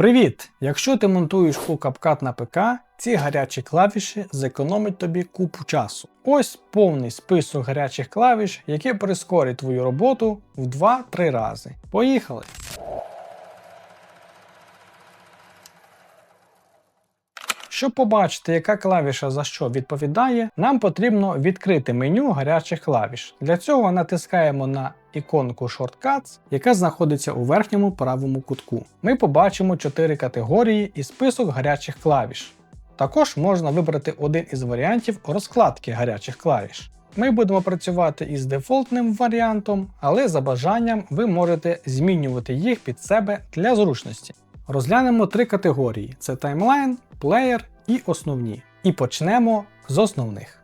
Привіт! Якщо ти монтуєш у CapCut на ПК, ці гарячі клавіші зекономить тобі купу часу. Ось повний список гарячих клавіш, які прискорять твою роботу в 2-3 рази. Поїхали! Щоб побачити, яка клавіша за що відповідає, нам потрібно відкрити меню гарячих клавіш. Для цього натискаємо на іконку Shortcuts, яка знаходиться у верхньому правому кутку. Ми побачимо 4 категорії і список гарячих клавіш. Також можна вибрати один із варіантів розкладки гарячих клавіш. Ми будемо працювати із дефолтним варіантом, але за бажанням ви можете змінювати їх під себе для зручності. Розглянемо три категорії: це таймлайн, плеєр і основні. І почнемо з основних.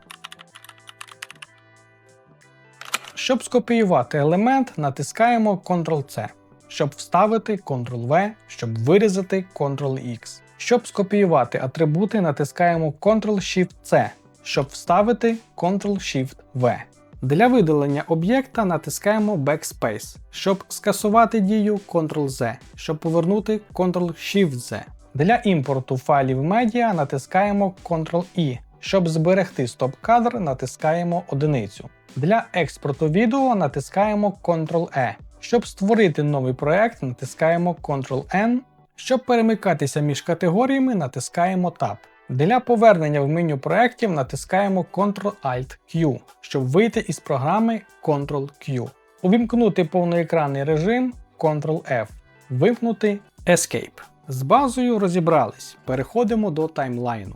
Щоб скопіювати елемент, натискаємо Ctrl-C. Щоб вставити Ctrl-V, щоб вирізати Ctrl-X. Щоб скопіювати атрибути, натискаємо Ctrl-Shift-C, щоб вставити Ctrl-Shift-V. Для видалення об'єкта натискаємо Backspace, щоб скасувати дію Ctrl-Z, щоб повернути Ctrl-Shift-Z. Для імпорту файлів медіа натискаємо Ctrl-I. Щоб зберегти стоп-кадр, натискаємо одиницю. Для експорту відео натискаємо Ctrl-E. Щоб створити новий проект, натискаємо Ctrl-N. Щоб перемикатися між категоріями, натискаємо Tab. Для повернення в меню проєктів натискаємо Ctrl-Alt-Q, щоб вийти із програми Ctrl-Q. Увімкнути повноекранний режим Ctrl-F. Вимкнути Escape. З базою розібрались. Переходимо до таймлайну.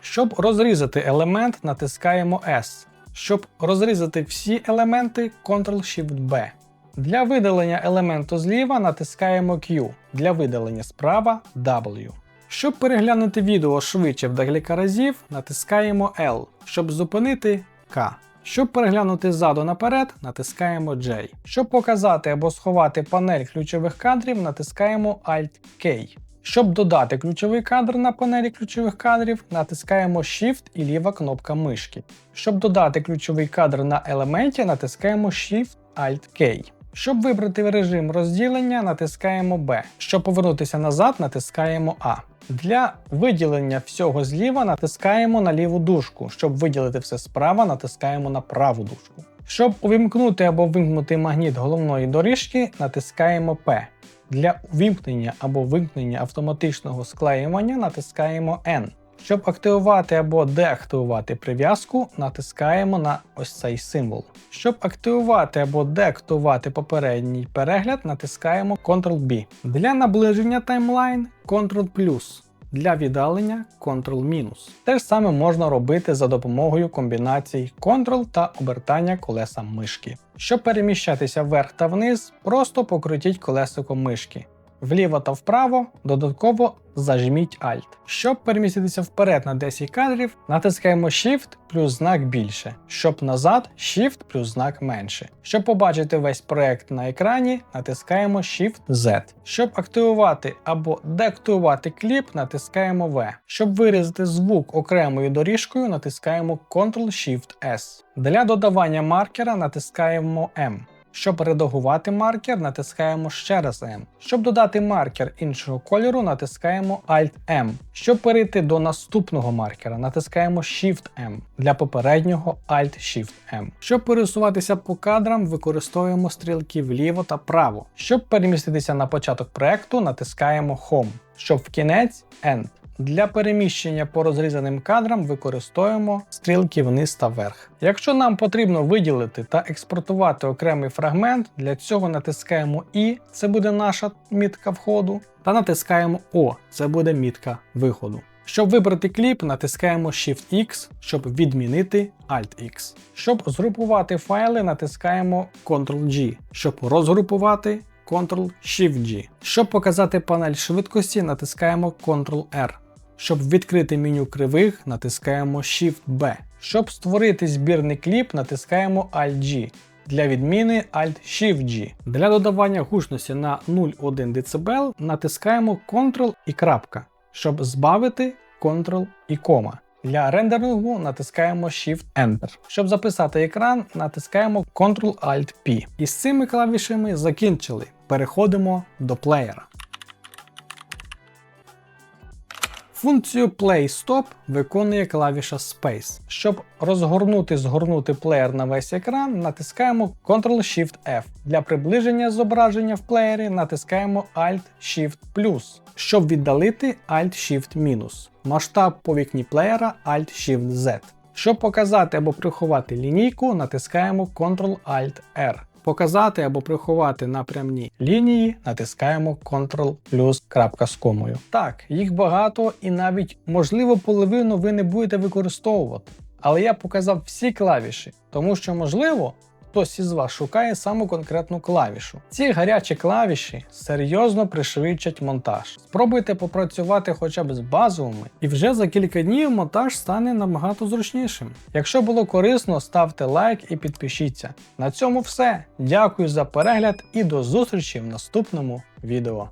Щоб розрізати елемент, натискаємо S. Щоб розрізати всі елементи Ctrl-Shift-B. Для видалення елементу зліва натискаємо Q, для видалення справа W. Щоб переглянути відео швидше в декілька разів, натискаємо L, щоб зупинити K. Щоб переглянути ззаду наперед, натискаємо J. Щоб показати або сховати панель ключових кадрів, натискаємо Alt-K. Щоб додати ключовий кадр на панелі ключових кадрів, натискаємо Shift і ліва кнопка мишки. Щоб додати ключовий кадр на елементі, натискаємо Shift Alt-K. Щоб вибрати режим розділення, натискаємо B. Щоб повернутися назад, натискаємо А. Для виділення всього зліва натискаємо на ліву дужку. Щоб виділити все справа, натискаємо на праву дужку. Щоб увімкнути або вимкнути магніт головної доріжки, натискаємо P. Для увімкнення або вимкнення автоматичного склеювання натискаємо N. Щоб активувати або деактивувати прив'язку, натискаємо на ось цей символ. Щоб активувати або деактивувати попередній перегляд, натискаємо Ctrl-B. Для наближення таймлайн Ctrl+. Для віддалення Ctrl-. Те ж саме можна робити за допомогою комбінацій Ctrl та обертання колеса мишки. Щоб переміщатися вверх та вниз, просто покрутіть колесико мишки. Вліво та вправо додатково зажміть Alt. Щоб переміститися вперед на 10 кадрів, натискаємо Shift плюс знак більше, щоб назад Shift плюс знак менше. Щоб побачити весь проект на екрані, натискаємо Shift Z. Щоб активувати або деактивувати кліп, натискаємо V. Щоб вирізати звук окремою доріжкою, натискаємо Ctrl-Shift-S. Для додавання маркера натискаємо M. Щоб редагувати маркер, натискаємо ще раз M. Щоб додати маркер іншого кольору, натискаємо Alt-M. Щоб перейти до наступного маркера, натискаємо Shift-M. Для попереднього Alt-Shift-M. Щоб пересуватися по кадрам, використовуємо стрілки вліво та право. Щоб переміститися на початок проекту, натискаємо Home. Щоб в кінець End. Для переміщення по розрізаним кадрам використовуємо стрілки вниз та вверх. Якщо нам потрібно виділити та експортувати окремий фрагмент, для цього натискаємо І, це буде наша мітка входу, та натискаємо О, це буде мітка виходу. Щоб вибрати кліп, натискаємо Shift-X, щоб відмінити Alt-X. Щоб згрупувати файли, натискаємо Ctrl-G, щоб розгрупувати Ctrl-Shift-G. Щоб показати панель швидкості, натискаємо Ctrl-R. Щоб відкрити меню кривих, натискаємо Shift-B. Щоб створити збірний кліп, натискаємо Alt-G. Для відміни Alt-Shift-G. Для додавання гучності на 0,1 дБ натискаємо Ctrl і крапка. Щоб збавити Ctrl і кома. Для рендерингу натискаємо Shift-Enter. Щоб записати екран, натискаємо Ctrl-Alt-P. І з цими клавішами закінчили. Переходимо до плеєра. Функцію Play Stop виконує клавіша Space. Щоб розгорнути згорнути плеєр на весь екран, натискаємо Ctrl-Shift-F. Для приближення зображення в плеєрі натискаємо Alt-Shift+. Щоб віддалити Alt-Shift-. Масштаб по вікні плеєра Alt-Shift-Z. Щоб показати або приховати лінійку, натискаємо Ctrl-Alt-R. Показати або приховати напрямні лінії, натискаємо Ctrl плюс крапка з комою. Так, їх багато і навіть можливо половину ви не будете використовувати. Але я показав всі клавіші, тому що можливо. Хтось із вас шукає саму конкретну клавішу. Ці гарячі клавіші серйозно пришвидшать монтаж. Спробуйте попрацювати хоча б з базовими, і вже за кілька днів монтаж стане набагато зручнішим. Якщо було корисно, ставте лайк і підпишіться. На цьому все. Дякую за перегляд і до зустрічі в наступному відео.